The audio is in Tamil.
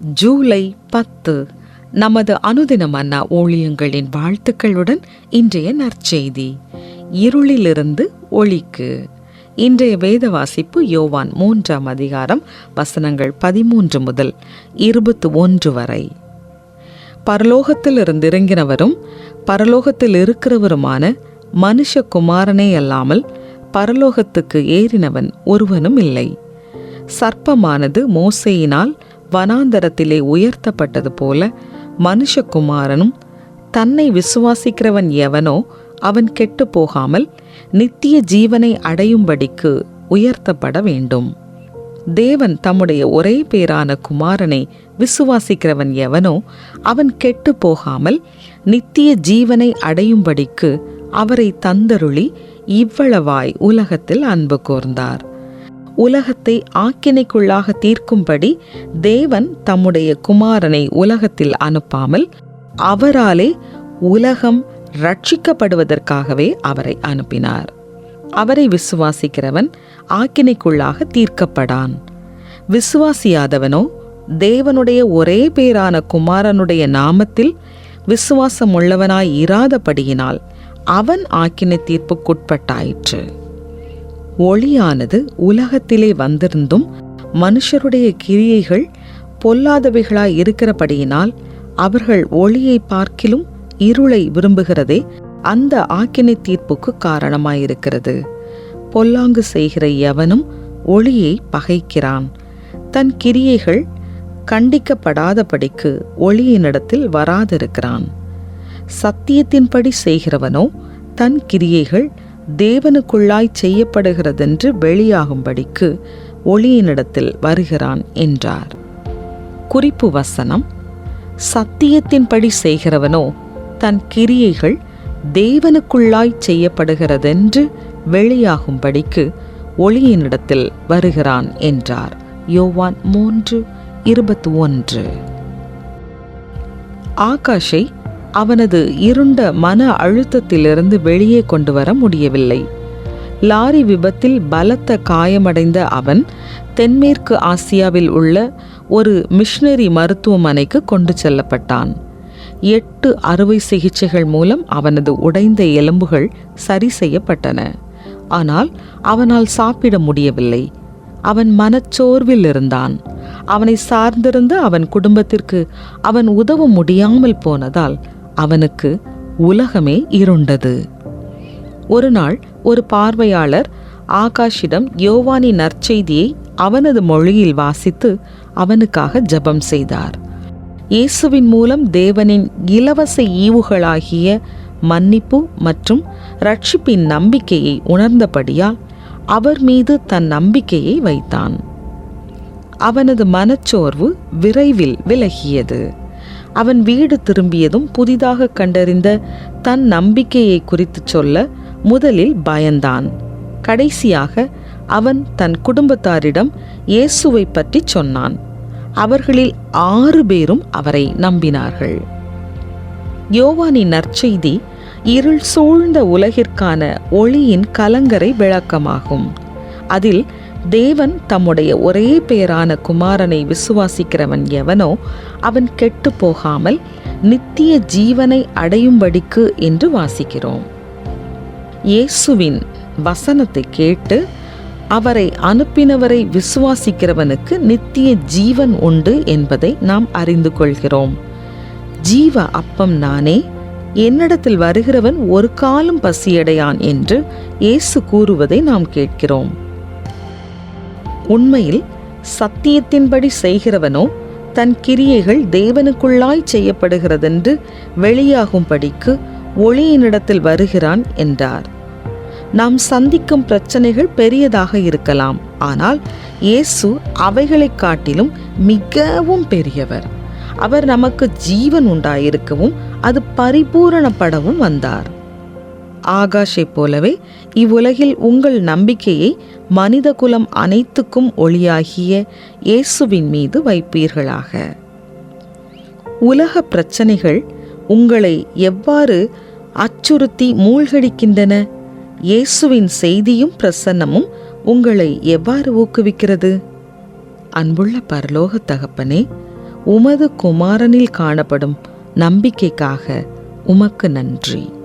ஜூலை பத்து. நமது அனுதின மன்னா ஊழியங்களின் வாழ்த்துக்களுடன் இன்றைய நற்செய்தி. இருளிலிருந்து ஒளிக்கு. இன்றைய வேத வாசிப்பு யோவான் மூன்றாம் அதிகாரம் வசனங்கள் பதிமூன்று முதல் இருபத்து ஒன்று வரை. பரலோகத்தில் இருந்து இறங்கினவரும் பரலோகத்தில் இருக்கிறவருமான மனுஷகுமாரனே அல்லாமல் பரலோகத்துக்கு ஏறினவன் ஒருவனும் இல்லை. சர்ப்பமானது மோசையினால் வனாந்தரத்திலே உயர்த்தப்பட்டது போல மனுஷகுமாரனும் தன்னை விசுவாசிக்கிறவன் எவனோ அவன் கெட்டு போகாமல் நித்திய ஜீவனை அடையும்படிக்கு உயர்த்தப்பட வேண்டும். தேவன் தம்முடைய ஒரே பேரான குமாரனை விசுவாசிக்கிறவன் எவனோ அவன் கெட்டு போகாமல் நித்திய ஜீவனை அடையும்படிக்கு அவரை தந்தருளி இவ்வளவாய் உலகத்தில் அன்பு கூர்ந்தார். உலகத்தை ஆக்கினைக்குள்ளாக தீர்க்கும்படி தேவன் தம்முடைய குமாரனை உலகத்தில் அனுப்பாமல் அவராலே உலகம் ரட்சிக்கப்படுவதற்காகவே அவரை அனுப்பினார். அவரை விசுவாசிக்கிறவன் ஆக்கினைக்குள்ளாக தீர்க்கப்படான். விசுவாசியாதவனோ தேவனுடைய ஒரே பேரான குமாரனுடைய நாமத்தில் விசுவாசம் உள்ளவனாய் இராதபடியினால் அவன் ஆக்கினை தீர்ப்புக்குட்பட்டாயிற்று. ஒளியானது உலகத்திலே வந்திருந்தும் மனுஷருடைய கிரியைகள் பொல்லாதவைகளாய் இருக்கிறபடியினால் அவர்கள் ஒளியை பார்க்கிலும் இருளை விரும்புகிறதே அந்த ஆக்கினை தீர்ப்புக்கு காரணமாயிருக்கிறது. பொல்லாங்கு செய்கிற எவனும் ஒளியை பகைக்கிறான். தன் கிரியைகள் கண்டிக்கப்படாதபடிக்கு ஒளியினிடத்தில் வராதிருக்கிறான். சத்தியத்தின்படி செய்கிறவனோ தன் கிரியைகள் தேவனுக்குள்ளாய் செய்யப்படுகிறதென்று வெளியாகும்படிக்கு ஒளியினிடத்தில் வருகிறான் என்றார். குறிப்பு வசனம் சத்தியத்தின்படி செய்கிறவனோ தன் கிரியைகள் தேவனுக்குள்ளாய் செய்யப்படுகிறதென்று வெளியாகும்படிக்கு ஒளியினிடத்தில் வருகிறான் என்றார். யோவான் மூன்று இருபத்தி ஒன்று. ஆகாஷை அவனது இருண்ட மன அழுத்தத்திலிருந்து வெளியே கொண்டு வர முடியவில்லை. லாரி விபத்தில் பலத்த காயமடைந்த அவன் தென்மேற்கு ஆசியாவில் உள்ள ஒரு மிஷனரி மருத்துவமனைக்கு கொண்டு செல்லப்பட்டான். எட்டு அறுவை சிகிச்சைகள் மூலம் அவனது உடைந்த எலும்புகள் சரி செய்யப்பட்டன. ஆனால் அவனால் சாப்பிட முடியவில்லை. அவன் மனச்சோர்வில் இருந்தான். அவனை சார்ந்திருந்த அவன் குடும்பத்திற்கு அவன் உதவ முடியாமல் போனதால் அவனுக்கு உலகமே இருண்டது. ஒரு நாள் ஒரு பார்வையாளர் ஆகாஷிடம் யோவானி நற்செய்தியை அவனது மொழியில் வாசித்து அவனுக்காக ஜெபம் செய்தார். இயேசுவின் மூலம் தேவனின் இலவச ஈவுகளாகிய மன்னிப்பு மற்றும் ரட்சிப்பின் நம்பிக்கையை உணர்ந்தபடியால் அவர் மீது தன் நம்பிக்கையை வைத்தான். அவனது மனச்சோர்வு விரைவில் விலகியது. அவன் வீடு திரும்பியதும் புதிதாக கண்டறிந்த தன் நம்பிக்கையை குறித்து சொல்ல முதலில் பயந்தான். கடைசியாக அவன் தன் குடும்பத்தாரிடம் இயேசுவை பற்றி சொன்னான். அவர்களில் ஆறு பேரும் அவரை நம்பினார்கள். யோவானின் நற்செய்தி இருள் சூழ்ந்த உலகிற்கான ஒளியின் கலங்கரை விளக்கமாகும். அதில் தேவன் தம்முடைய ஒரே பெயரான குமாரனை விசுவாசிக்கிறவன் எவனோ அவன் கெட்டு போகாமல் நித்திய ஜீவனை அடையும்படிக்கு என்று வாசிக்கிறோம். இயேசுவின் வசனத்தை கேட்டு அவரை அனுப்பினவரை விசுவாசிக்கிறவனுக்கு நித்திய ஜீவன் உண்டு என்பதை நாம் அறிந்து கொள்கிறோம். ஜீவ அப்பம் நானே என்னிடத்தில் வருகிறவன் ஒரு காலம் பசியடையான் என்று இயேசு கூறுவதை நாம் கேட்கிறோம். உண்மையில் சத்தியத்தின்படி செய்கிறவனோ தன் கிரியைகள் தேவனுக்குள்ளாய் செய்யப்படுகிறதென்று வெளியாகும்படிக்கு ஒளியினிடத்தில் வருகிறான் என்றார். நாம் சந்திக்கும் பிரச்சனைகள் பெரியதாக இருக்கலாம். ஆனால் இயேசு அவைகளைக் காட்டிலும் மிகவும் பெரியவர். அவர் நமக்கு ஜீவன் உண்டாயிருக்கவும் அது பரிபூரணப்படவும் வந்தார். ஆகாஷை போலவே இவ்வுலகில் உங்கள் நம்பிக்கையை மனித குலம் அனைத்துக்கும் ஒளியாகிய இயேசுவின் மீது வைப்பீர்களாக. உலக பிரச்சனைகள் உங்களை எவ்வாறு அச்சுறுத்தி மூழ்கடிக்கின்றன? இயேசுவின் செய்தியும் பிரசன்னமும் உங்களை எவ்வாறு ஊக்குவிக்கிறது? அன்புள்ள பரலோக தகப்பனே உமது குமாரனில் காணப்படும் நம்பிக்கைக்காக உமக்கு நன்றி.